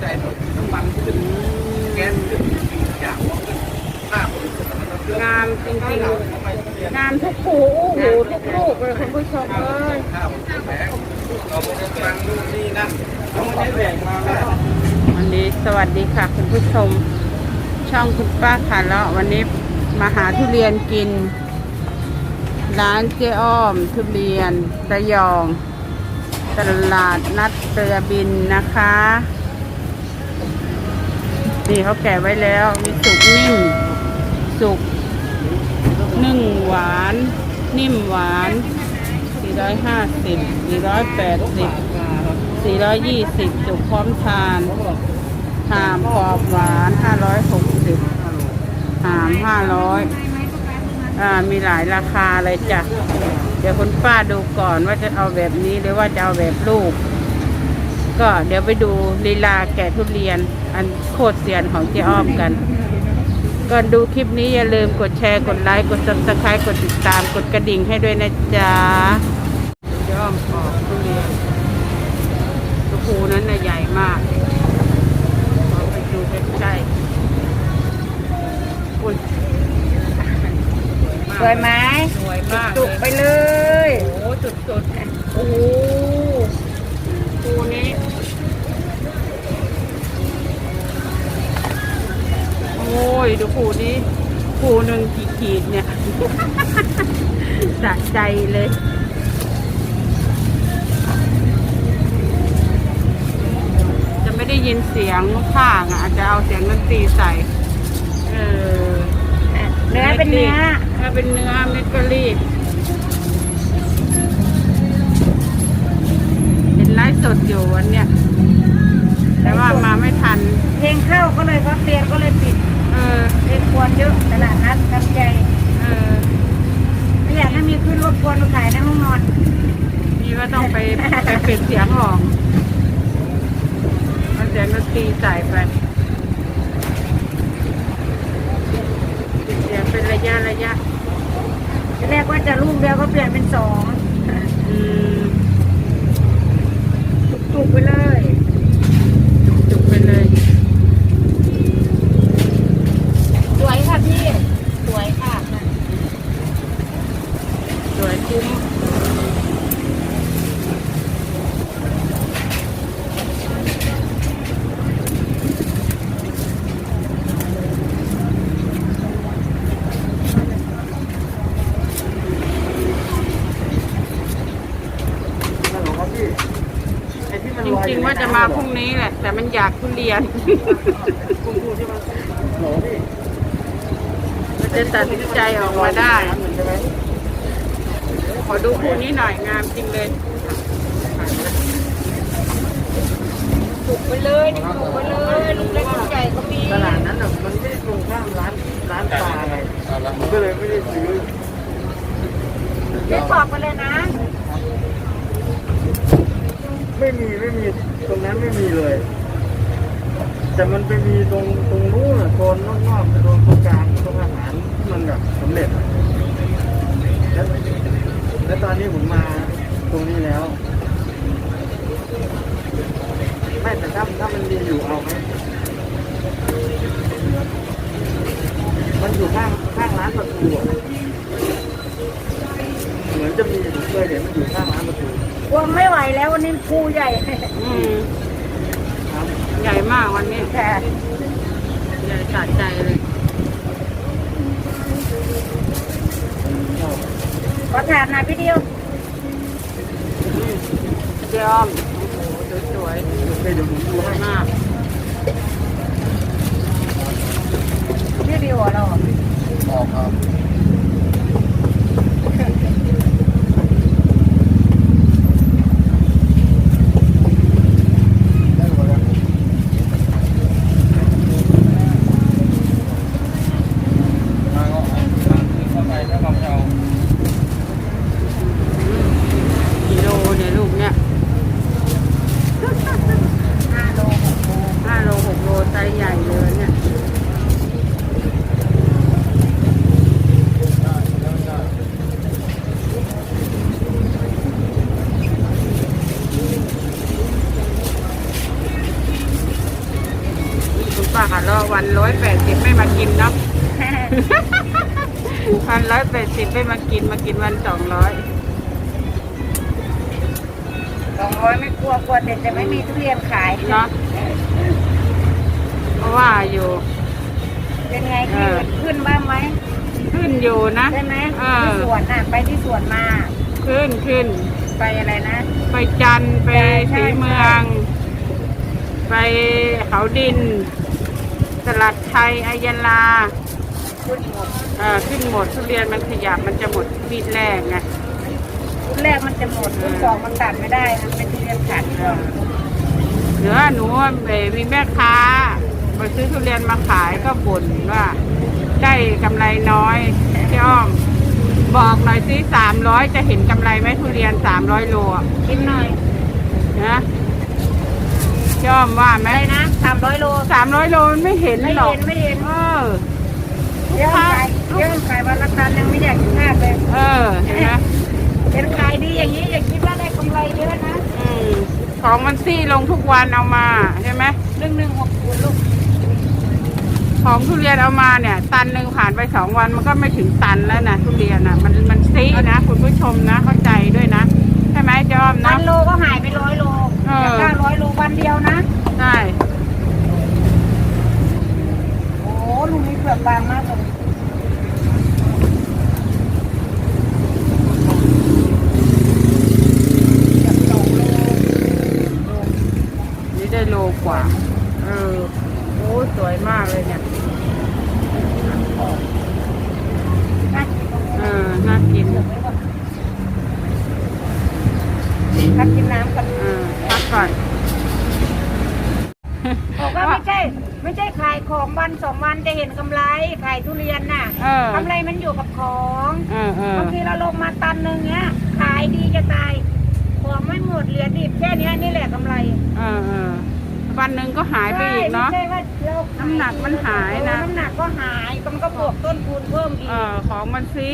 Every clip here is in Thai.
ใจหมดน้ำมันขึ้นแก๊สขึ้นอย่างค่าบริสุทธิ์มันเยอะงามจริงค่านๆงามทุกผูอู้หูทุกลูกเลยคุณผู้ชมเอ้ยข้าวแพงเราไปฟังนู่นนี่นั่นเขาไม่ได้แบ่งมาวันนี้สวัสดีค่ะคุณผู้ชม ช่องคุณป้าขาเลาะวันนี้มาหาทุเรียนกิน ร้านเจ๊อ้อม ทุเรียนระยอง ตลาดนัดเรือบินนะคะ นี่เขาแกะไว้แล้ว มีสุกนิ่ม สุกนึ่งหวาน นิ่มหวาน 450 480 420 สุกพร้อมทานหามขอบหวาน 560หาม500 อ่า มีหลายราคาเลยจ้ะ เดี๋ยวคุณป้าดูก่อนว่าจะเอาแบบนี้หรือว่าจะเอาแบบลูก ก็เดี๋ยวไปดูลีลาแกะทุเรียน อันโคตรเซียนของเจ๊อ้อมกัน ก่อนดูคลิปนี้อย่าลืมกดแชร์กดไลค์กด subscribe กดติดตามกดกระดิ่งให้ด้วยนะจ๊ะเจ๊อ้อมปอกทุเรียนลูกภูนั้นน่ะใหญ่มากเราไปดูใกล้ๆอุ้ยสวยไหมสวยมากจุกไปเลยเลยโอ้โหจุดๆโอ้ ยดูผูนี้ผูหนึ่งกี่ขีดเนี่ยสะใจเลยจะไม่ได้ยินเสียงข้างอะอาจจะเอาเสียงดนตรีใส่ เออเนื้อเป็นเนื้อถ้าเป็นเนื้อเม็ดก็รีบเห็นไลฟ์สดอยู่วันเนี้ยแต่ว่ามาไม่ทัน เพลงเข้าก็เลยเพราะเตียนก็เลยปิดเออเพลงควรเยอะตลาดนัดทำใจเออไม่อยากให้มีขึ้นรถควรมาขายในห้องนอนนี่ก็ต้องไปไปเปลี่ยนเสียงออกเอาเสียงดนตรีใส่ไปปิดเสียงเป็นระยะระยะทีแรกว่าจะลูกเดียวก็เปลี่ยนเป็นสองอืมจุกๆไปเลย จุกๆไปเลย สวยค่ะพี่ สวยค่ะ สวยคุ้ม ฮัลโหลครับพี่ไอ้ที่มัน จริงๆว่า จะมาพรุ่งนี้แหละ แต่มันอยากทุเรียนคุณพูดที่มันโหลพี่มันจะตัดสินใจออกมาได้ใช่ไหมขอดูคู่นี้หน่อยงามจริงเลยจุกไปเลยนี่จุกไปเลยลูกเล็กลูกใหญ่ก็มีตลาดนั้นอะมันไม่ได้ตรงข้ามร้านร้านปลาไงผมก็เลยไม่ได้ซื้อเล็กขอบไปเลยนะ ไม่มีไม่มีตรงนั้นไม่มีเลย แต่มันไปมีตรงตรงนู้นอะโซนนอกๆโซนตรงกลางตรงอาหารที่มันแบบสำเร็จแล้วแล้วตอนนี้ผมมาตรงนี้แล้วไม่แต่ถ้าถ้ามันมีอยู่เอาไหมมันอยู่ข้างข้างร้านประตูเหมือนจะมีผมเคยเห็นมันอยู่ข้างร้านประตู กลัวไม่ไหวแล้ววันนี้ภูใหญ่อืมครับใหญ่มากวันนี้ค่ะใหญ่สะใจเลยขอถามหน่อยพี่เดียวอืมเจ้อมโอ้โหสวยเคยเดี๋ยวผมดูๆสวให้ยมาก พี่เดียวเหรอ ออกครับได้หมดแล้วมาก็เข้าไปแล้วก็เอา กิโลเนี่ยลูกเนี่ย ห้าโลหกโล ห้าโลหกโลไซส์ใหญ่เลยเนี่ย ป้าหาร อวันร้อยแปดสิบไม่มากินเนาะวันร้อยแปดสิบไม่มากินมากินวันสองร้อยสองร้อยไม่กลัวกลัวแต่จะไม่มีทุเรียนขายเนาะเพราะว่าอยู่ เป็นไงเอขึ้นอขึ้นบ้างไหมขึ้นอยู่นะใช่ไหมเอที่อสวนน่ะไปที่สวนมา ขึ้นขึ้น ไปอะไรนะ ไปจันทร์ไปใช่ใช่สีเมือง ไปเขาดินสลัดไทยอายาลาขึ้นหมดเอ่อขึ้นหมดทุเรียนมันขยับมันจะหมดปีแรกไงรุ่นแรกมันจะหมดรุ่นสองมันตัดไม่ได้ มันเป็นทุเรียนขาดก่อนเหนือหนูเอ่อมีแม่ค้าไปซื้อทุเรียนมาขายก็บ่นว่าได้กำไรน้อยพี่อ้อม บอกหน่อยซิสามร้อยจะเห็นกำไรไหมทุเรียนสามร้อยโลอะ กินหน่อยนะ พี่อ้อมว่าไหมอะไรนะสามร้อยโลสามร้อยโลมันไม่เห็นไม่หรอกเห็นไม่เห็นเออเยอะขายเยอะขายวันละตันยังไม่อยากกินข้าวเลยเออเห็นไหมเป็นขายดีอย่างนี้อย่าคิดว่าได้กำไรเยอะนะอืมของมันซี่ลงทุกวันเอามาใช่ไหมหนึ่งหนึ่งหกศูนย์ลูกของทุเรียนเอามาเนี่ย ตันหนึ่งผ่านไปสองวันมันก็ไม่ถึงตันแล้วนะทุเรียนอะมันมันซีนะ คุณผู้ชมนะเข้าใจด้วยนะ ใช่ไหมจอมวันะนโลก็หายไปร้อยโลเออเก้าร้อยโล วันเดียวนะ ใช่ โอ้ลูกนี้เปลือกบางมากเลยนี่ได้โลกว่า เออ โอ้สวยมากเลยเนี่ย เออน่ากิน พักกินน้ำกัน เออพักก่อน บอกว่าไม่ใช่ ไม่ใช่ ขายของวันสองวันจะเห็นกำไรขายทุเรียนน่ะเออกำไรมันอยู่กับของเออเออบางทีเราลงมาตันหนึ่งเนี้ย ขายดีจะตายของไม่หมดเหลือดิบแค่เนี้ยนี่แหละกำไรเออเออวันหนึ่งก็หายไปอีกเนาะ ใช่ไม่ใช่ว่าเราน้ำหนักมันหายนะ เออน้ำหนักก็หายมันก็บวกต้นทุนเพิ่มอีกเออของมันซี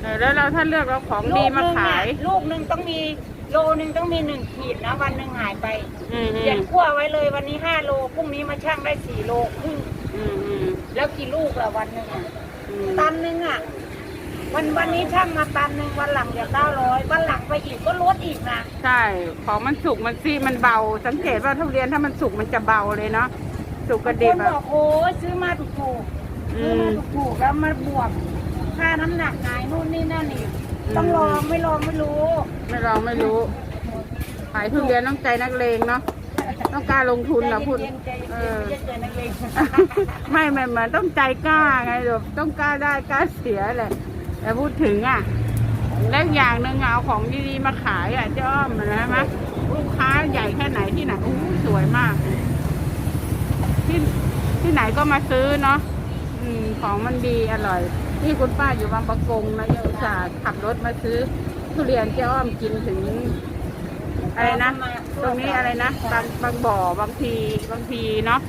เออแล้วเราถ้าเลือกเอาของดีมาขาย ลูกหนึ่งต้องมี โลหนึ่งต้องมีหนึ่งขีดนะวันหนึ่งหายไปอืมอืเขียมนขั้วไว้เลยวันนี้ห้าโลพรุ่งนี้มาชั่งได้สี่โลครึ่งอืมอืมแล้วกี่ลูกละวันหนึ่งอะอืมตันหนึ่งอะ วันวันนี้ช่างมาตันหนึ่งวันหลังเดี๋ยวเก้าร้อยวันหลังไปอีกก็ลดอีกนะใช่ ของมันสุกมันซีมันเบา สังเกตว่าทุเรียนถ้ามันสุกมันจะเบาเลยเนาะ สุกกระคดิบนอะบอกโอ้ยซื้อมาถูกถูกๆอืซื้อม มาถูกถูกๆแล้วมาบวกค่าน้ำหนักไงนู่นนี่นั่นอีกอืม ต้องลองไม่ลองไม่รู้ ไม่ลองไม่รู้ ขายทุเรียนต้องใจนักเลงเนาะ ต้องกล้าลงทุนนะพูดใจเย็นๆใจเอเย็นอๆไม่ใช่เกินนักเลงไม่ไม่เหมือนต้องใจกล้าไงแบบต้องกล้าได้กล้าเสียแหละ แต่พูดถึงอะแล้วอย่างหนึ่งอะเอาของดีๆมาขายอะเจ้าอ้อมเห็นไหมลูกค้าใหญ่แค่ไหนที่ไหนอู้สวยมาก ที่ที่ไหนก็มาซื้อเนาะอืมของมันดีอร่อย ที่คุณป้าอยู่บางประกงนะยังอุตส่าห์ขับรถมาซื้อ ทุเรียนเจ้าอ้อมกินถึง อะไรนะ ตรงนี้อะไรนะบางบางบ่อบางทีบางทีเนาะ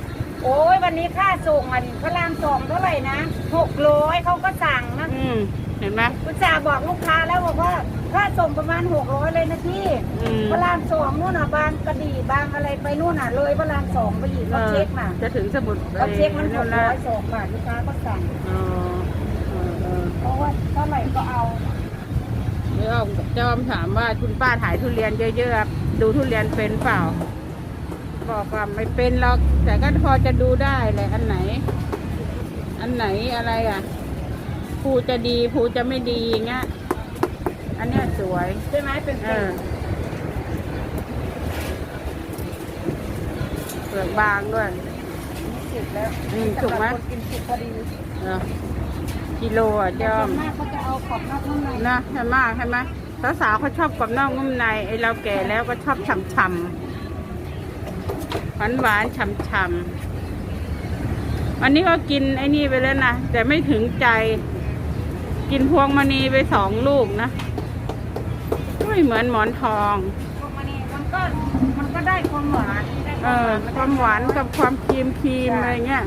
โอ้ยวันนี้ค่าส่งมันพระรามสองเท่าไหร่นะหกร้อยเขาก็สั่งนะอืมเห็นไหมอุตส่าห์บอกลูกค้าแล้วบอกว่าค่าส่งประมาณหกร้อยเลยนะพี่อืมพระรามสองนู่นน่ะบางกระดี่บางอะไรไปนู่นน่ะเลยพระรามสองไปอีกเขาเช็คมาจะถึงสมุดเขาเช็คมันหนู่กนร้ละอยสองบาทลูกค้าก็สั่ง อ๋อเออเออเพราะว่าเท่าไหร่ก็เอาเดี๋ยวอ้อมเจ้าอ้อมถามว่าคุณป้าถ่ายทุเรียนเยอะๆ ดูทุเรียนเป็นเปล่า บอกว่าไม่เป็นหรอก แต่ก็พอจะดูได้แหละอันไหน อันไหนอะไรอะภูจะดีภูจะไม่ดีอย่างเงี้ย อันเนี้ยสวย ใช่ไหมเป็นเอเป็นอเปลือกบางด้วยสิบแล้วอืมถูกไหมสำรับคนกินสุกพอดีเออ กิโลอะแต่เจ้าส่อ้วอนมมากเขาจะเอาขอบนอกนุ่มในนะใช่มากใช่ไหมสาวๆเขาชอบกับนอกนุ่มในไอเราแก่แล้วก็ชอบฉ่ำๆหวานหวานๆฉ่ำๆวันนี้ก็กินไอ้นี่ไปแล้วนะแต่ไม่ถึงใจ กินพวงมณีไปสองลูกนะไม่เหมือนหมอนทอง พวกมันนี่มันก็มันก็ได้ความหวานได้เออความหวานกับความครีมครีมอะไรเงี้ย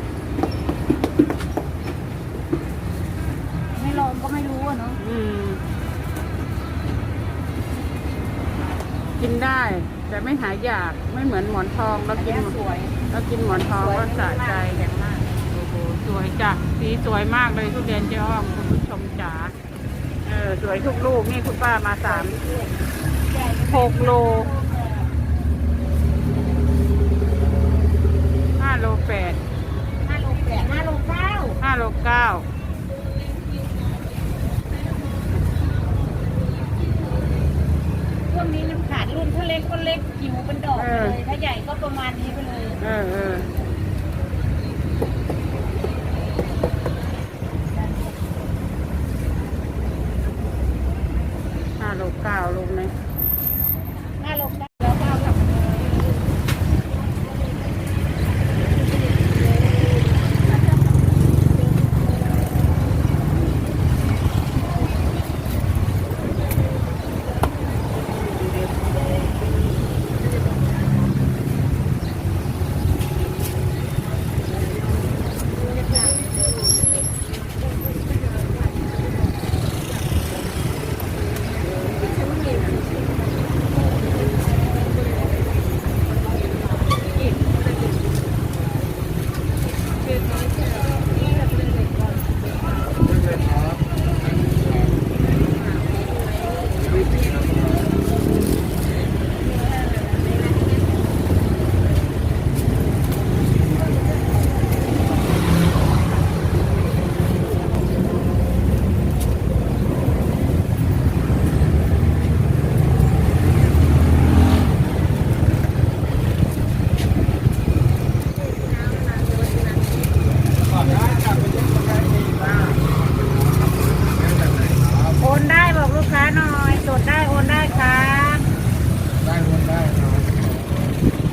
ไม่ลองก็ไม่รู้อะเนาะอืม กินได้แแต่ไม่หายากไม่เหมือนหมอนทองเราอันกินเนี้ยสวยเรากินหมอนทองก็สะใจ แข็งมากโอ้โหสวยจ้ะสีสวยมากเลยทุเรียนเจ้าอ้อมคุณผู้ชมจ๋าเออสวยทุกลูกนี่คุณป้ามาสามหกโลห้าโลแปดห้าโลแปดห้าโลเก้าห้าโลเก้า ช่วงนี้มันขาดรุ่นถ้าเล็กก็เล็กจิ๋วเป็นดอกไปเลยถ้าใหญ่ก็ประมาณนี้ไปเลยเออเออห้าโลเก้าลูกนี้ห้าโลเก้าแล้วก็เอากลับมาเลย โอนได้บอกลูกค้าหน่อยสดได้โอนได้ครับ ได้วนได้ครับ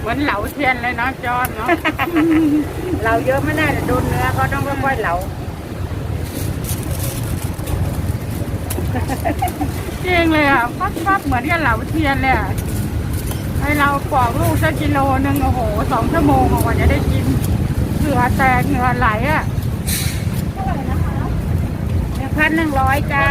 เหมือนเหลาเที ยนเลยเนาะจอนเนาะ เราเยอะไม่ได้แต่โดนเนื้อเขาต้องค่อยๆเหลาจริงเลยอะฟัดฟัดเหมือนกับเหลาเทียนเลยอะให้เราปอกลูกสักกิโลนึงโอ้โหสองชั่วโมงกว่าจะได้กินเหงื่อแตกเหงื่อไหลอะหนึ่งพันหนึ่งร้อยจ้า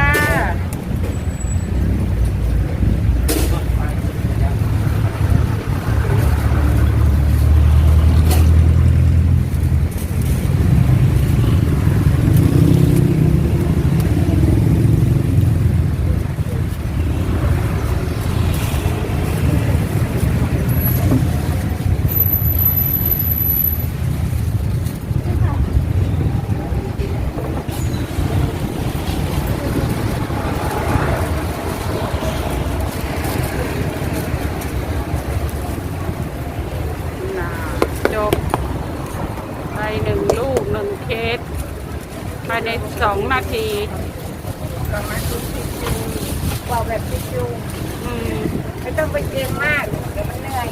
น่าจบไปหนึ่งลูกหนึ่งเคสภายในสองนาทีเป่าแบบชิวอืมไม่ต้องไปเกรงมากเดี๋ยวมันเหนื่อย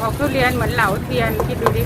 ออกทุเรียนเหมือนเหลาเทียนคิดดูดิ